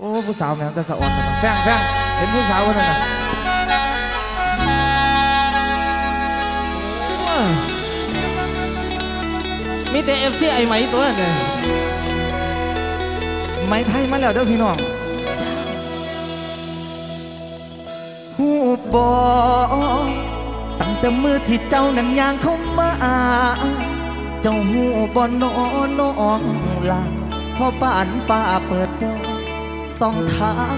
โอ้ผู้สาวแม่งแต่สะอ่อนนะแฟงแฟงเห็นผู้สาวคนนั้นน่ะโอ้ยมีแต่เอฟซีไอไหมตัวเนี่ยไม้ไทยมาแล้วเด้อพี่น้องหูบอตั้งแต่มือที่เจ้านั้นย่างเข้ามา เจ้าหูบอนอนน้องลาพอป่านฟ้าเปิดโปง สองทาง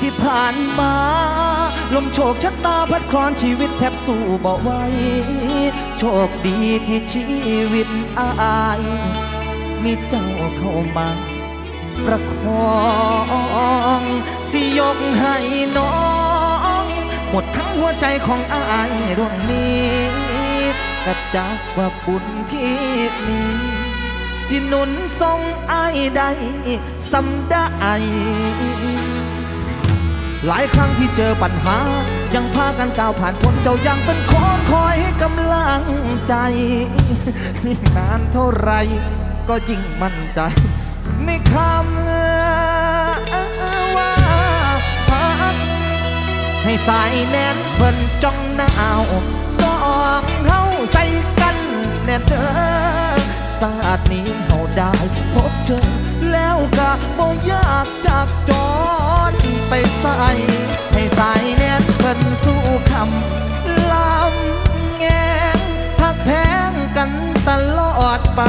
ที่ผ่านมา ลมโชคชะตาพัดครอนชีวิตแทบสู้บ่ไหวโชคดีที่ชีวิตอาย มีเจ้าเข้ามา ประคองสิยกให้น้อง หมดทั้งหัวใจของอายดวงนี้กระจักว่าบุญที่มี สิหนุนทรงไอายได้สำได้ หลายครั้งที่เจอปัญหา ยังพากันก้าวผ่านพ้นเจ้ายังเป็นคนคอยให้กำลังใจนานเท่าไรก็ยิ่งมั่นใจ ในคำว่าพักให้สายแน่นเพิ่นจ้องหนาวสองเฮาใส่กันแน่เด้อ ศาสตร์นี้เฮาได้พบเจอ แล้วก็บ่อยากจากจอรไปใส่ให้สายแน่นเพิ่นสู้คำลำแงงพักแพงกันตลอดไป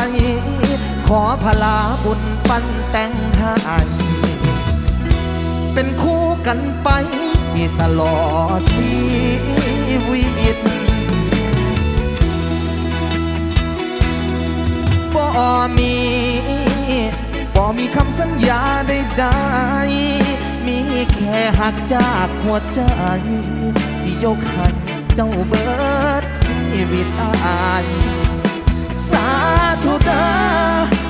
ขอพลาบุญปันแต่งให้เป็นคู่กันไปตลอดชีวิต บ่มีบ่มีคำสัญญาใดๆมีแค่หักจากหัวใจ สิยกให้เจ้าเบิดชีวิตอายสาธุเด้อ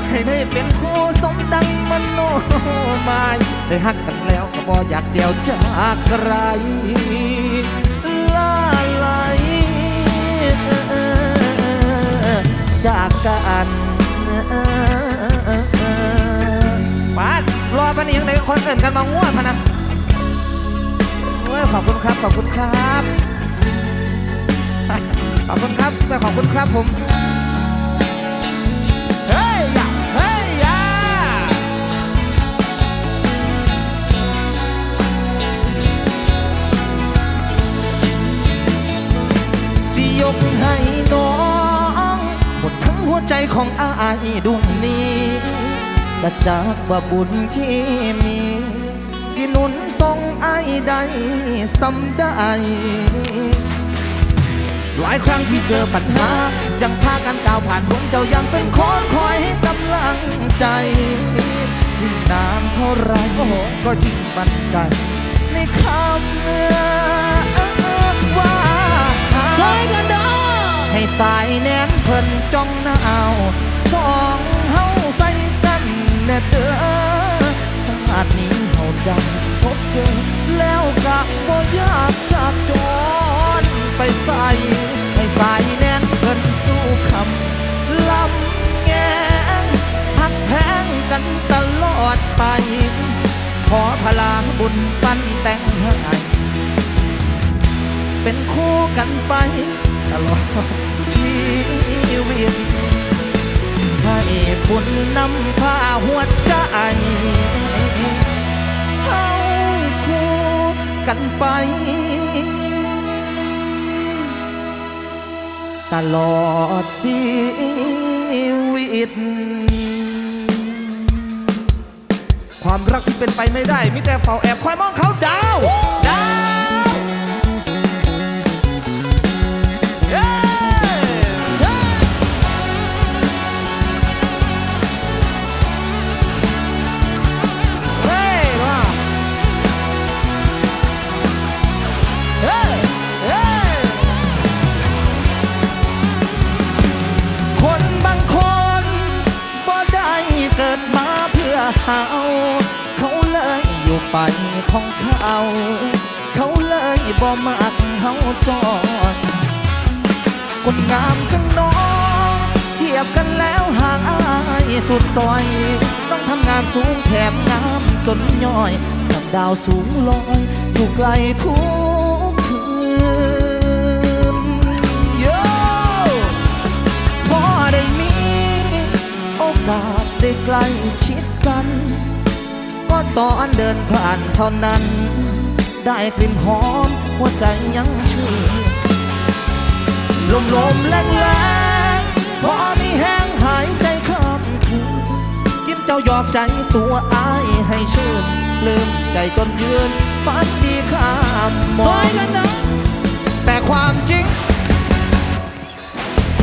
ให้ได้เป็นคู่สมดังมโนหมายได้ฮักกันแล้วก็บ่อยากเดียวจากใครลาไหลจากกัน นี้ยังไงคนเอื่นกันมาง่วนพะนะโอ้ยขอบคุณครับขอบคุณครับ ขอบคุณครับแต่ขอบคุณครับผมเฮ้ยยะเฮ้ยยะสิยกให้น้องหมดทั้งหัวใจของอายดวงนี้ ก็จากว่าบุญที่มี สิหนุนทรงอายได้สำได้หลายครั้งที่เจอปัญหา ยังพากันก้าวผ่านพ้นเจ้ายังเป็นคนคอยให้กำลังใจยิ่งนานเท่าไรก็ยิ่งมั่นใจในคำว่าซอยกันเด้อให้สายแน่นเพิ่นจ้องหนาวสองเฮาใส่กันแน่เด้อศาสตร์นี้เฮาได้พบเจอ แล้วก็บ่อยากจากจรไปใส่ให้สายแน่นเพิ่นสู้คำลำแงงพักแพงกันตลอดไป ขอพลางบุญปันแต่งให้เป็นคู่กันไปตลอดชีวิต คุณนำพาหัวใจเข้าคู่กันไป ตลอดชีวิต ความรักที่เป็นไปไม่ได้ มิแต่เฝ้าแอบคอยมองเขาดาวดาว เพื่อเฮาเขาเลยอยู่ไปของเขา เขาเลยบ่มักเฮาจอดคนงามจังน้องที่ยบกันแล้วห่างอายสุดซอย ต้องทำงานสูงแถมงามจนย่อยสักดาวสูงลอยอยู่ไกลทุกคืนโยพอได้มี โอกาสได้ใกล้ชิด กันก็ตอนเดินผ่านเท่านั้น ได้กลิ่นหอมหัวใจยังชื่นลมลมๆแรงแรงๆพอมีแห้งหายใจข้ามคืนยิ้มเจ้าหยอกใจตัวอายให้ชื่น ลืมใจจนยืนปันดีข้ามมซออยงกันเด้อแต่ความจริง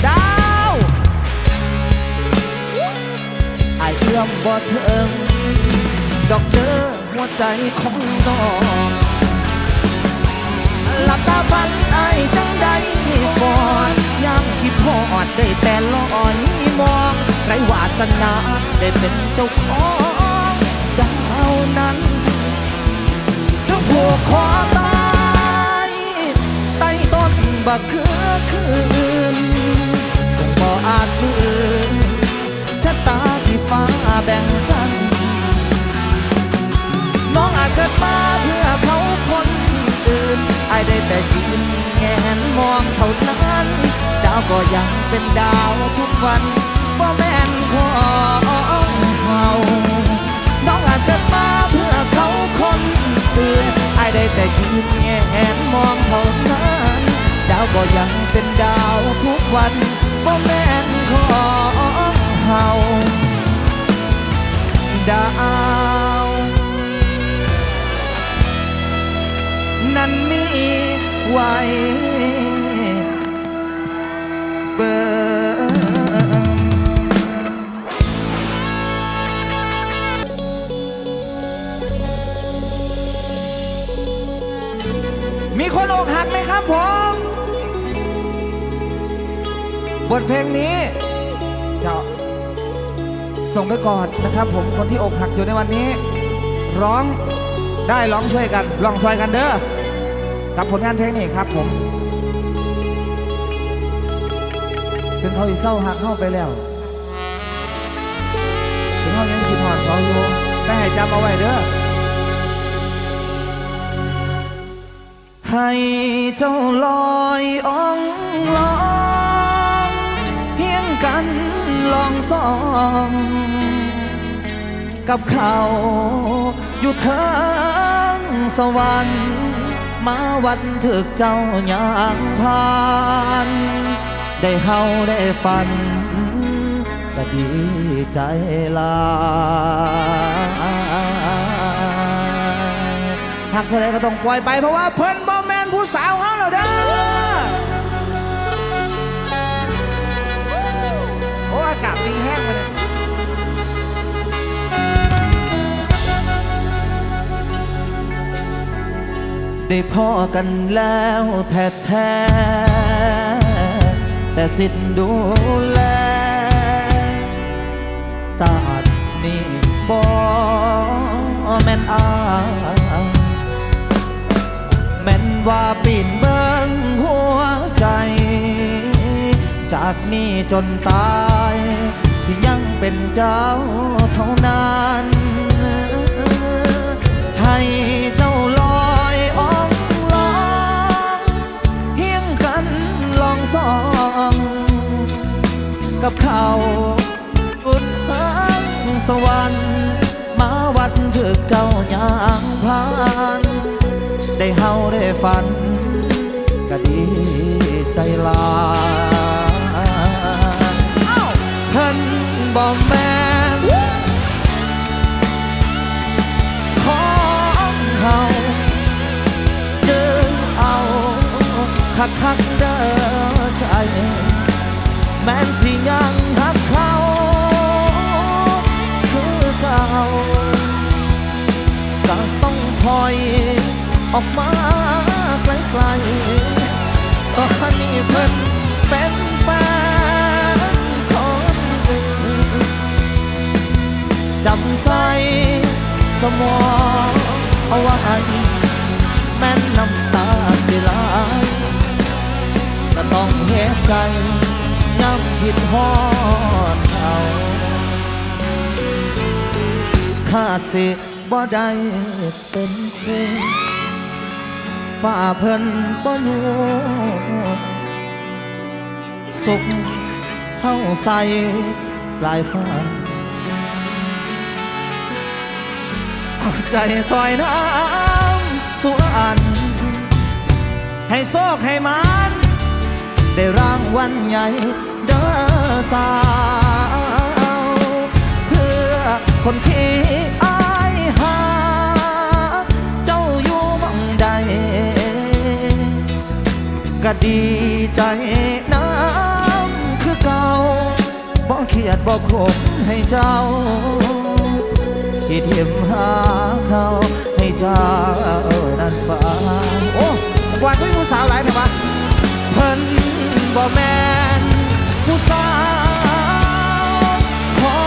ดาวไอายเอื้อมบ่เถิง ดอกเด้อหัวใจของน้องหลับตาฝันไอจังใดก่อนยังคิดพอดได้แต่ลอยมองไรวาสนาได้เป็นเจ้าของดาวนั้นถึงผูกคอตายใต้ต้นบักเขือคืนคงบ่อาจฝืนชะตาที่ฟ้าแบ่ง น้องอาจเกิดมาเพื่อเขาคนอื่นไอายได้แต่ยืนแงนมองเท่านั้น ดาวก็ยังเป็นดาวทุกวันบ่แม่นของเขาน้องอาจเกิดมาเพื่อเขาคนอื่นไอายได้แต่ยืนแงนมองเท่านั้นดาวก็ยังเป็นดาวทุกวันบ่แม่นของเขาดาว นั้นมีไว้เบิงมีคนอกหักไหมครับผม บทเพลงนี้จะส่งไปก่อนนะครับผมคนที่อกหักอยู่ในวันนี้ ร้องได้ร้องช่วยกัน ร้องซอยกันเด้อ กับผลงานเพลงนี้ครับผม ถึงเขาอีเศร้าหักเข้าไปแล้ว ถึงเขายังคิดหอดเขาอยู่แต่ให้จำเอาไว้เด้อ ให้เจ้าลอยอ่องลองเฮียงกันลองสองกับเขาอยู่เทิงสวรรค์ มาวันถึกเจ้าย่างผ่านได้เฮาได้ฝันก็ดีใจลาหากเท่าไรก็ต้องปล่อยไปเพราะว่าเพิ่นบ่แมนผู้สาวเฮาแล้วเด้อ ได้พ่อกันแล้วแท้แท้แต่สิทธิ์ดูแลศาสตร์นี่บ่แม่นอาแม่นว่าปีนเบิ้งหัวใจ จากนี้จนตาย สิยังเป็นเจ้าเท่านั้น ให้เจ้าาอุดเพิงสวรรค์มาวัดถึกเจ้าย่างพานได้เฮาได้ฝันก็ดีใจลาเพิ่นบอกแม่ของเฮาเจอเอาคักคักเด้อใจแม้นสิยัง ออย ออกมาไกลๆตอนนี้เพิ่นเป็นแฟนคนจำใส่สมองเอาไว้แม่นน้ำตาสิไหลก็ต้องเหตุใจย้ำคิดฮอดเขาข้าสิ บ่ได้เป็นเพลงฝ่าเพิ่นบ่อยู่สุขเฮาใส่ปลายฟ้าเอาใจซอยน้ำสุอัน ให้โซกให้มันได้รางวัลใหญ่เด้อสาว เพื่อคนที่ ดีใจน้ำคือเก่าบ่เครียดบ่ขมให้เจ้า ที่เทียมหาเขาให้เจ้านั้นฟังโอ้กว่าที่ผู้สาวหลายนะวะเพิ่นบ่แม่นผู้สาวขอ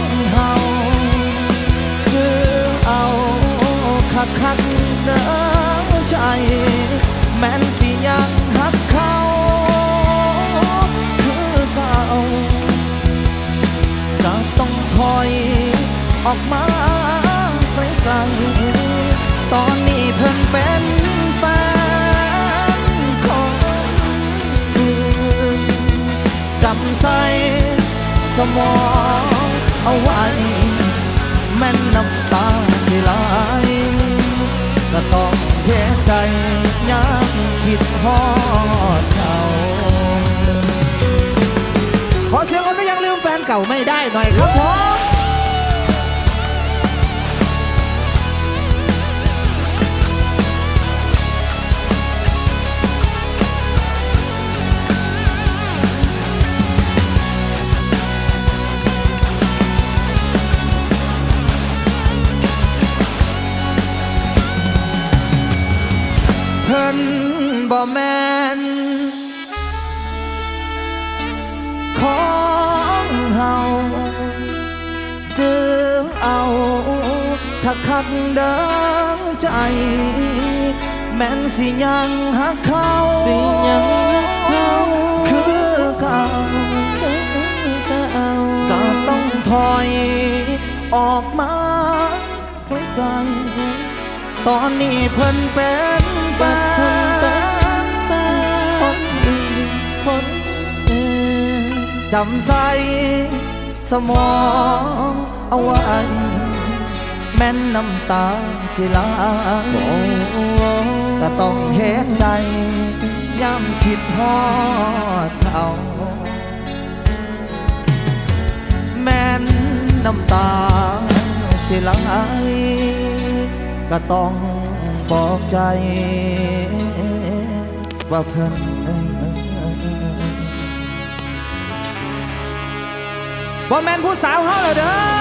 งเฮาจึงเอาคักคักๆเด้อใจแม่นสิ ถอยออกมาไกลๆตอนนี้เพิ่งเป็นแฟนของอื่นจำใส่สมองเอาไว้ แม่นน้ำตาสิไหลก็ต้องเทใจยังคิดฮอด เก่าไม่ได้หน่อยครับผมเพิ่นบ่แม่ ทักคักเดิงใจ แม่นสิยังหักเขาสิยังรักเขาคือเก่าก็เอาก็ต้องถอยออกมาไกลๆตอนนี้เพิ่นเป็นแฟนคนอื่นคนเดินจำใส่สมองเอาไว้ แม่นน้ำตาสิไหลก็ต้องเห็นใจย้ำคิดฮอดเขาแม่นน้ำตาสิไหลก็ต้องบอกใจ ว่าเพิ่นบ่แม่นผู้สาวเฮาแล้วเด้อ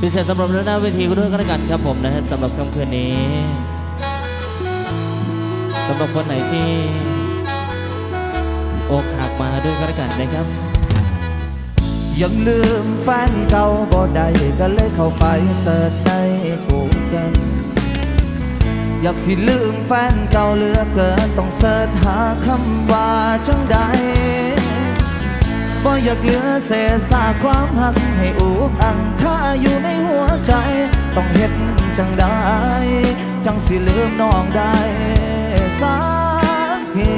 พิเศษสำหรับเรื่องหน้าเวทีก็ด้วยกันแล้วกันครับผมนะฮะสำหรับค่ำคืนนี้สำหรับคนไหนที่อกหักมาด้วยกันกันนะครับ ยังลืมแฟนเก่าบ่ได้ก็เลยเข้าไปเสิร์ชในกูเกิลอยากสิลืมแฟนเก่าเหลือเกินต้องเสิร์ชหาคำว่าจังใด บ่อยากเหลือเศษซากความหักให้อุกอังค่าอยู่ในหัวใจ ต้องเฮ็ดจังได้ จังสิลืมน้องได้สักที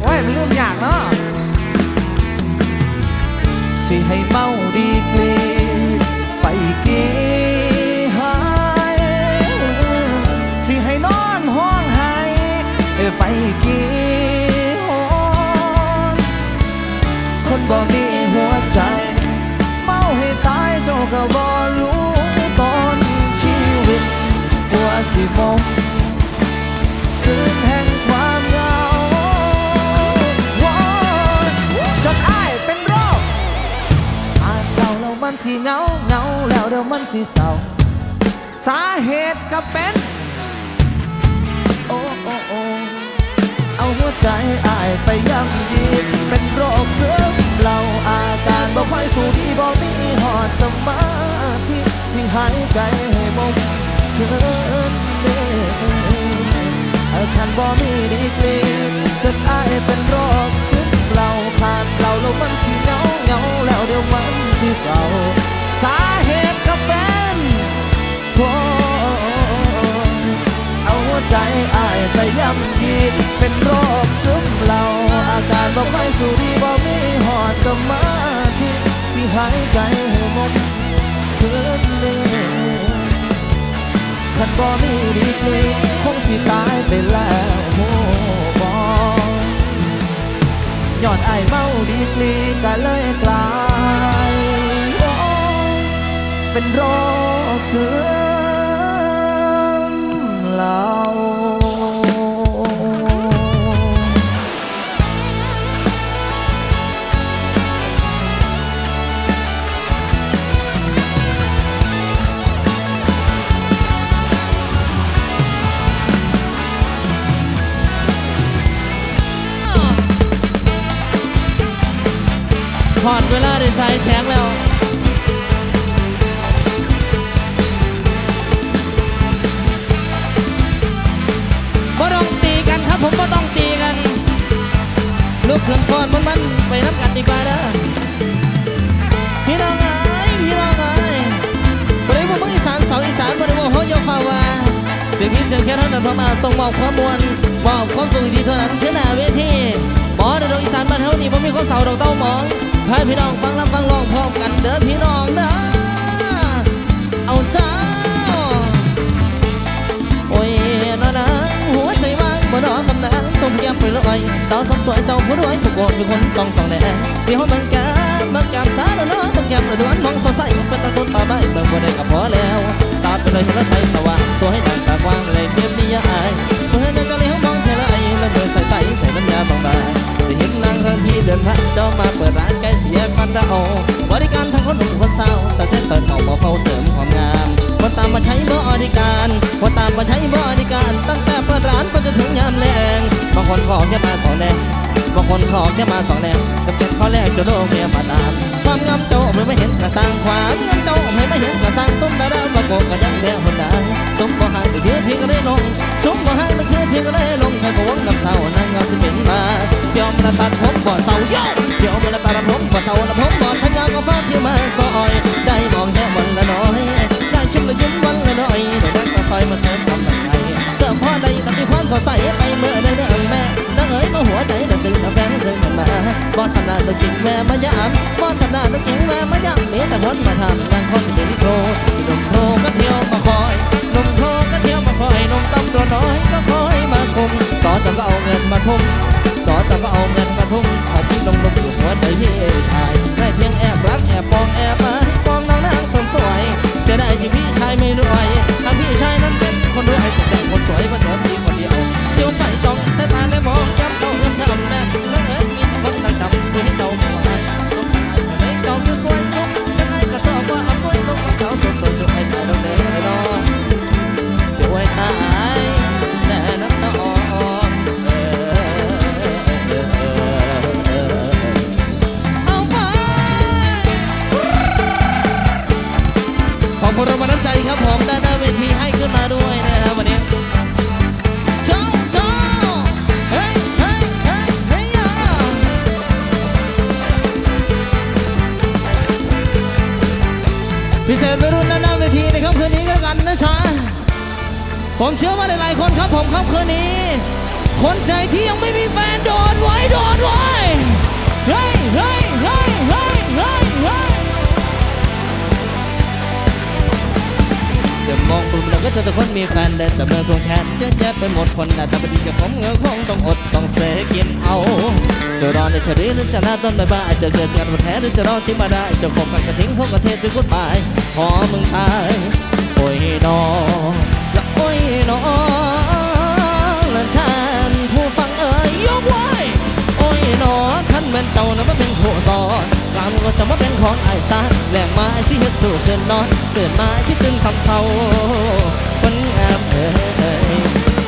โอ้ยมันลืมอยากเนาะสิให้เมาดีกรีไปกี่หายสิให้นอนห้องไห้ไปกี่ บ่มีหัวใจ เมาให้ตายเจ้าก็บ่รู้ตอนชีวิตหัวสิมองคืนแห่งความเหงาว้าวจนอ้ายเป็นโรคอ่านเก่าแล้วมันสิเหงาเหงาแล้วเดี๋ยวมันสิเศร้า สาเหตุก็เป็นโอ้โอ้โอ้ใจอายไปย่ำยีเป็นโรคซึม เราอาการบ่ค่อยสู้ดีบ่มีหอดสมาธิที่หายใจให้บ่เกินเด้อาการบ่มีดีกรีจนอายเป็นโรคซึมเราขาดเราแล้วมันสิเหงาเหงาแล้วเดี๋ยวมันสิเศร้าสาเหตุ ใจอายไปย่ำยีเป็นโรคซึมเหล่าอาการบ่ค่อยสู้ดีบ่มีหอดสมาธิที่หายใจให้หมดเกินเลยคันบ่มีดีกรีคงสิตายไปแล้วโอ้บ่ยอดอายเมาดีกรีก็เลยกลาย เป็นโรคซึม เราถอดเวลาได้สายแฉงแล้ว กันดีกว่าเด้อพี่น้องเอ้ยพี่น้องเอ้ยบ่ได้ว่าเมืองอีสานเสาอีสานบ่ได้ว่าเฮาเยาฟ้าวาเสียงพี่เสียงแค่เท่านั้นพอมาส่งมอบความมวลมอบความสุขที่เท่านั้นคือหน้าเวทีหมอในดวงอีสานบ้านเฮานี่บ่มีความเศร้าดอกเต้าหมองพาพี่น้องฟังลำฟังร้องพร้อมกันเด้อพี่น้องเด้อเอาเจ้ อยเจ้าสมสวยเจ้าผู้รวยทุกโกมีคนต้องส่องแน่มีห้องบังแก้มบังแก้มสาวน้อยบังแก้มระดวนมองสดใสเป็นตาสดตาใบเบิ่งบ่ได้ก็พอแล้ว ตาไปเลยเห็นแล้วใจสว่างสวยดังตากว้างเลยเทียบนิยายเมื่อเห็นเจ้าเลี้ยวมองเทละไอแล้วเดินใส่ใส่ใส่น้ำยาบางๆได้เห็นนางทางทีเดินผ่านเจ้ามาเปิดร้านใกล้เสียกันดาวบริการทั้งคนหนุ่มคนสาวแต่เส้นเตินเขามาเฝ้าเสริมความงาม ตามมาใช้บริการพอตามมาใช้บริการ ตั้งแต่เปิดร้านไปจนถึงยามแลงบางคนขอแค่มาสองแนวบางคนขอแค่มาสองแนวกับเก็บข้อแรกจะโลกเมียมาตามความงามโจมไม่เห็นกระสร้างความงามโจ้ไม่เห็นกระสร้างสมดาราประกบกันยังแดงคนดังสมบ่ห่างไปคือเพียงก็ได้ลงสมบ่ห่างไปคือเพียงก็ได้ลงใจพวงน้ำเศร้านางงาสิเป็นมายอมละตัดผมบ่เศร้าโย่ยอมละตัดผมบ่เศร้าละผมบ่ทันยาวก็ฟ้าที่มาซอย สดใสไปเมื่อได้เรื่องแม่นางเอ๋ยมาหัวใจเดินตื่นแฟนเธอมันมาบอสนาตัวจริงแม่มายามบอสนาตัวจริงแม่มายามมีแต่คนมาทำงานคนจะเป็นโคหนุ่มโคก็เที่ยวมาคอยหนุ่มโคก็เที่ยวมาคอยหนุ่มตำตัวน้อยก็คอยมาคุมสอจะก็เอาเงินมาทุ่มสอจะก็เอาเงินมาทุ่มอาที่ลงลงอยู่หัวใจพี่ชายได้เพียงแอบรักแอบปองแอบมาให้ปองนางนางสมสวย จะได้ที่พี่ชายไม่รวยถ้าพี่ชายนั้นเป็นคนรวยจะได้คนสวยมาเสริมพี่คนเดียวเจียวไปต้องแต่ตาและมองย้ำเข้าย้ำทำแน่แล้วเอ๋มีคนนั่งจับคุยให้เจ้า คนใดที่ยังไม่มีแฟนโดดไว้โดดไว้เฮ้ยเฮ้ยเฮ้ยเฮ้ยเฮ้ยเฮ้ยจะมองกลุ่มเราก็จะแต่คนมีแฟนแต่จะเมื่อควงแขนเยอะแยะไปหมดคนหน้าตาไม่ดีกับผมเงอคงต้องอดต้องเสกินเอา จะรอในเฉลีหรือจะหน้าต้นใบบ้าอาจจะเกิดการมาแท้หรือจะรอชิมาได้จะคบกันกระทิ้งเขาก็เทสิกุดบายพอมึงตายโอ้ยนอและโอ้ยนอและฉันผู้ฟัง อ่ยยกไว้โอ้ยหนอขันแม่นเจ้านะมาเป็นผู้สอนกลามก็จะมาเป็นของไอ้ซาแหลกมาไอ้สิเฮ็ดสู่เกินนอนเกิดมาไอ้สิตื่นคำเศร้าคนแอบเอ่ย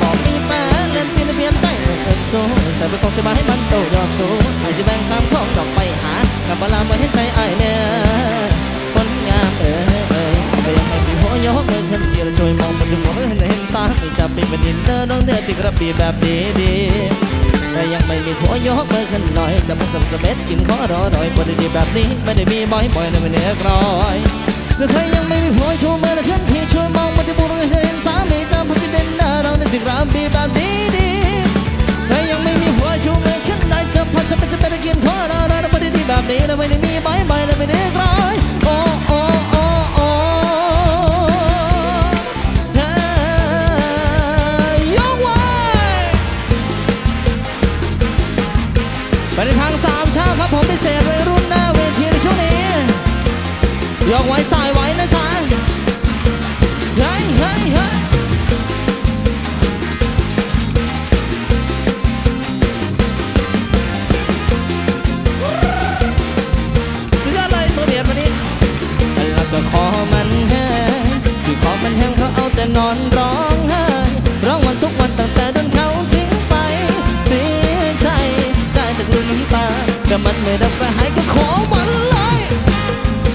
บอกมีแฟนเล่นเปลี่ยนเปลี่ยนไปเอ่ยโซ่ใส่ประสงสิมาให้มันโตยอดสูไอ้สิแบ่งข้ามของดอกไปหากับเวลามาเห็นใจไอ้เนี่ยคนงามเอ้ยเอ้ยก็ยังไม่มีหัวยกมือขึ้นเดียวช่วยมองมันดูหัวไม่เห็นเห็นสาไม่จะเป็นประเด็นเด้อน้องเด้อที่กระปีแบบดีดี แต่ยังไม่มีผัวยกมือขึ้นหน่อย จะมาสับสเม็ดกินขอรอรอยบริดีแบบนี้ไม่ได้มีบ่อยบ่อยๆนไม่เนื้อกรอยหรือใครยังไม่มีผัวชูมือและขึ้นที่ช่วยมองมันที่บุรุษเห็นสามีจำพักเด่นเด้อเราในที่กระปีแบบดีดีๆใครยังไม่มีผัวชูมือขึ้นได้จะพัดจะเป็นจะเป็นกินขอรอรอไม่ได้ดีแบบนี้นะไม่ได้มีบ่อยบ่อยนไม่ได้กรอยโอ้โอ้โอ้ ไปในทางสามชาครับผมพิเศษวัยรุ่นหน้าเวทีในช่วงนี้ยกไว้สายไว้นะจ๊ะ มันไม่ดับกระหายก็ขอมันเลย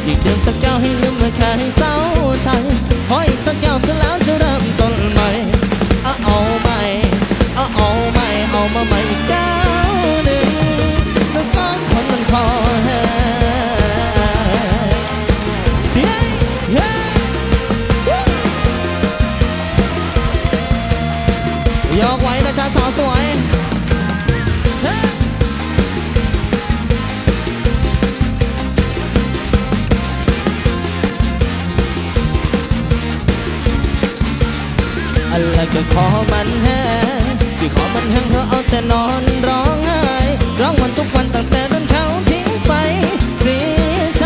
อีกเดือนสักเจ้าให้ลืมมาแค่ให้ซ้ มันแห้งที่ขอมันแห้งเพราะเอาแต่นอนร้องไห้ร้องวันทุกวันตั้งแต่โดนเขาทิ้งไปเสียใจ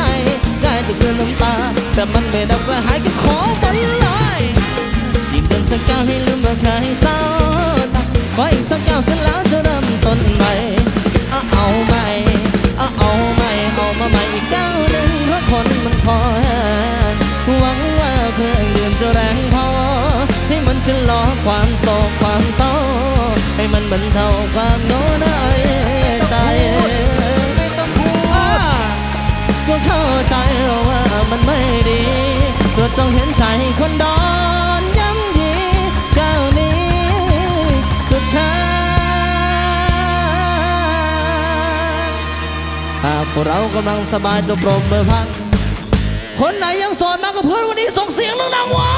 ได้แต่เกลือนน้ำตา แต่มันไม่ดับกระหายก็คอ จะลอความโศกความเศร้า ให้มันบรรเทาความโน้นในใจไม่ต้องพูดก็เข้าใจว่ามันไม่ดีโปรดจงเห็นใจคนดอนย้ำยีก้าวนี้สุดท้ายหากพวกเรากำลังสบายจะปรบมือพันคนไหนยังโสดมากับเพื่อนวันนี้ส่งเสียงดังๆไว้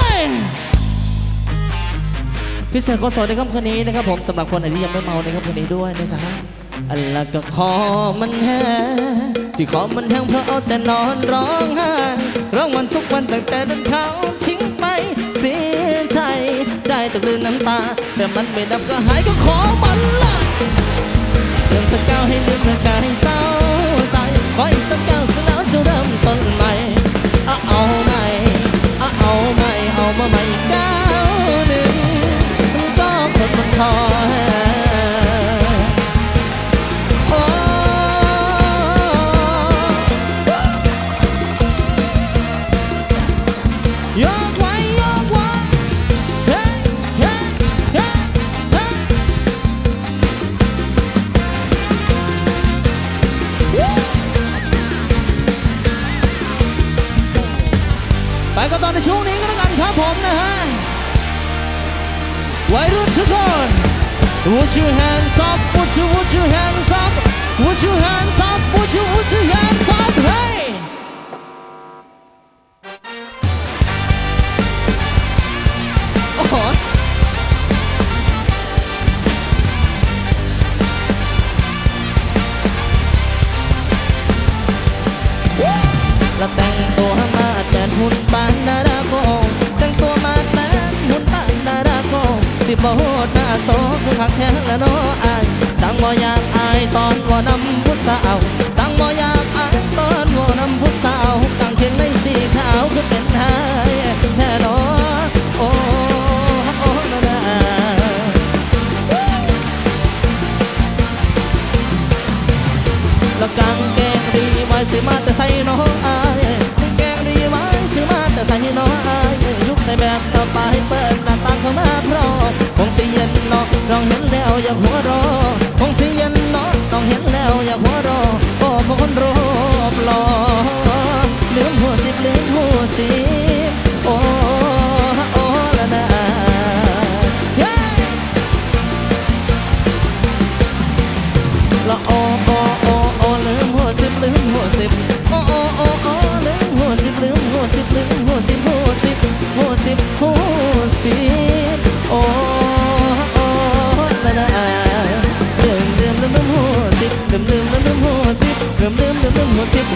พิเศษขอสอนในค่ำคืนนี้นะครับผมสำหรับคนไหนที่ยังไม่เมาในค่ำคืนนี้ด้วยนะจ๊ะอันละก็ขอมันแห้งที่ขอมันแห้งเพราะเอาแต่นอนร้องไห้ร้องวันทุกวันตั้งแต่โดนเขาทิ้งไปเสียใจได้แตกลืนน้ำตา แต่มันไม่ดับก็หายก็ขอมันละเรื่องสักก้าวให้ลืมเมื่อการให้เศร้าใจขออีกสักก้าวสร็จแล้วจะเริ่มต้นใหม่เอาใหม่เอาใหม่เอามาใหม่อีกก้ บ่โหดหน้าโซคือขักแท้ละเน้ออายสั่งบ่อยากอายตอนว่านำผู้สาวสั่งบ่อยากอายตอนว่านำผู้สาวกางเกงในสีขาวคือเป็นหายแท้เน้อโอ้โอ้นานาแล้วกางเกงดีไว้ซื้อมาแต่ใส่น้องอาย ลองเห็นแล้วอยากหัวเรอน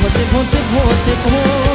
มลืมลื